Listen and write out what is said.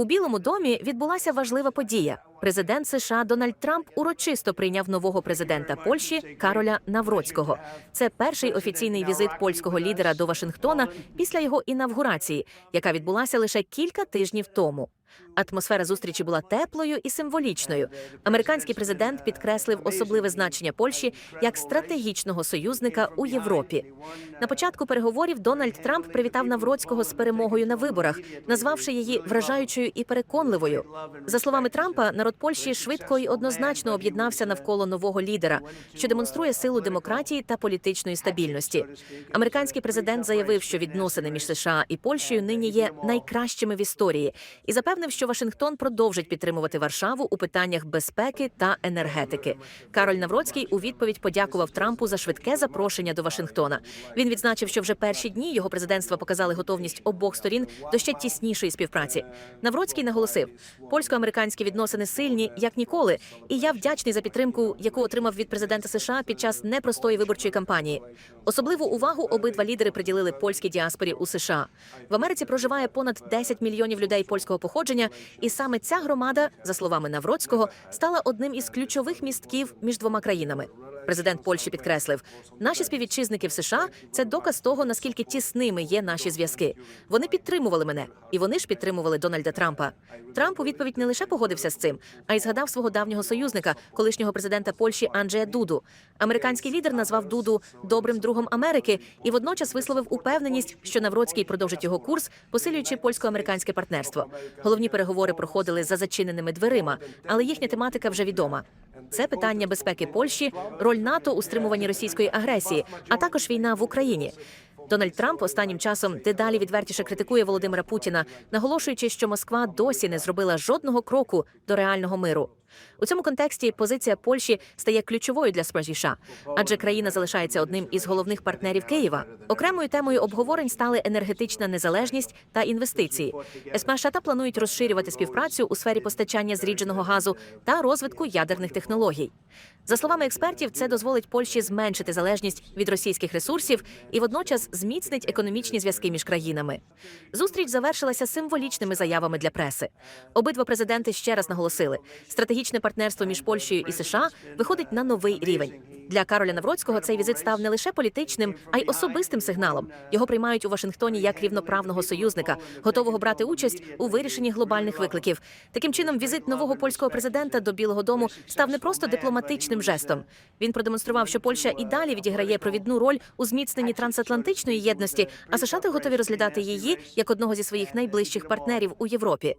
У Білому домі відбулася важлива подія. Президент США Дональд Трамп урочисто прийняв нового президента Польщі Кароля Навроцького. Це перший офіційний візит польського лідера до Вашингтона після його інавгурації, яка відбулася лише кілька тижнів тому. Атмосфера зустрічі була теплою і символічною. Американський президент підкреслив особливе значення Польщі як стратегічного союзника у Європі. На початку переговорів Дональд Трамп привітав Навроцького з перемогою на виборах, назвавши її вражаючою і переконливою. За словами Трампа, народ Польщі швидко і однозначно об'єднався навколо нового лідера, що демонструє силу демократії та політичної стабільності. Американський президент заявив, що відносини між США і Польщею нині є найкращими в історії, і запевнив, що Вашингтон продовжить підтримувати Варшаву у питаннях безпеки та енергетики. Кароль Навроцький у відповідь подякував Трампу за швидке запрошення до Вашингтона. Він відзначив, що вже перші дні його президентства показали готовність обох сторін до ще тіснішої співпраці. Навроцький наголосив, польсько-американські відносини сильні як ніколи, і я вдячний за підтримку, яку отримав від президента США під час непростої виборчої кампанії. Особливу увагу обидва лідери приділили польській діаспорі у США. В Америці проживає понад 10 мільйонів людей польського походження, і саме ця громада, за словами Навроцького, стала одним із ключових містків між двома країнами. Президент Польщі підкреслив, наші співвітчизники в США це доказ того, наскільки тісними є наші зв'язки. Вони підтримували мене, і вони ж підтримували Дональда Трампа. Трамп у відповідь не лише погодився з цим, а й згадав свого давнього союзника, колишнього президента Польщі Анджея Дуду. Американський лідер назвав Дуду добрим другом Америки і водночас висловив упевненість, що Навроцький продовжить його курс, посилюючи польсько-американське партнерство. Головні переговори проходили за зачиненими дверима, але їхня тематика вже відома. Це питання безпеки Польщі, роль НАТО у стримуванні російської агресії, а також війна в Україні. Дональд Трамп останнім часом дедалі відвертіше критикує Володимира Путіна, наголошуючи, що Москва досі не зробила жодного кроку до реального миру. У цьому контексті позиція Польщі стає ключовою для США, адже країна залишається одним із головних партнерів Києва. Окремою темою обговорень стали енергетична незалежність та інвестиції. СПА та планують розширювати співпрацю у сфері постачання зрідженого газу та розвитку ядерних технологій. За словами експертів, це дозволить Польщі зменшити залежність від російських ресурсів і водночас зміцнить економічні зв'язки між країнами. Зустріч завершилася символічними заявами для преси. Обидва президенти ще раз наголосили, стратегічне партнерство між Польщею і США виходить на новий рівень. Для Кароля Навроцького цей візит став не лише політичним, а й особистим сигналом. Його приймають у Вашингтоні як рівноправного союзника, готового брати участь у вирішенні глобальних викликів. Таким чином, візит нового польського президента до Білого Дому став не просто дипломатичним жестом. Він продемонстрував, що Польща і далі відіграє провідну роль у зміцненні трансатлантичної єдності, а США готові розглядати її як одного зі своїх найближчих партнерів у Європі.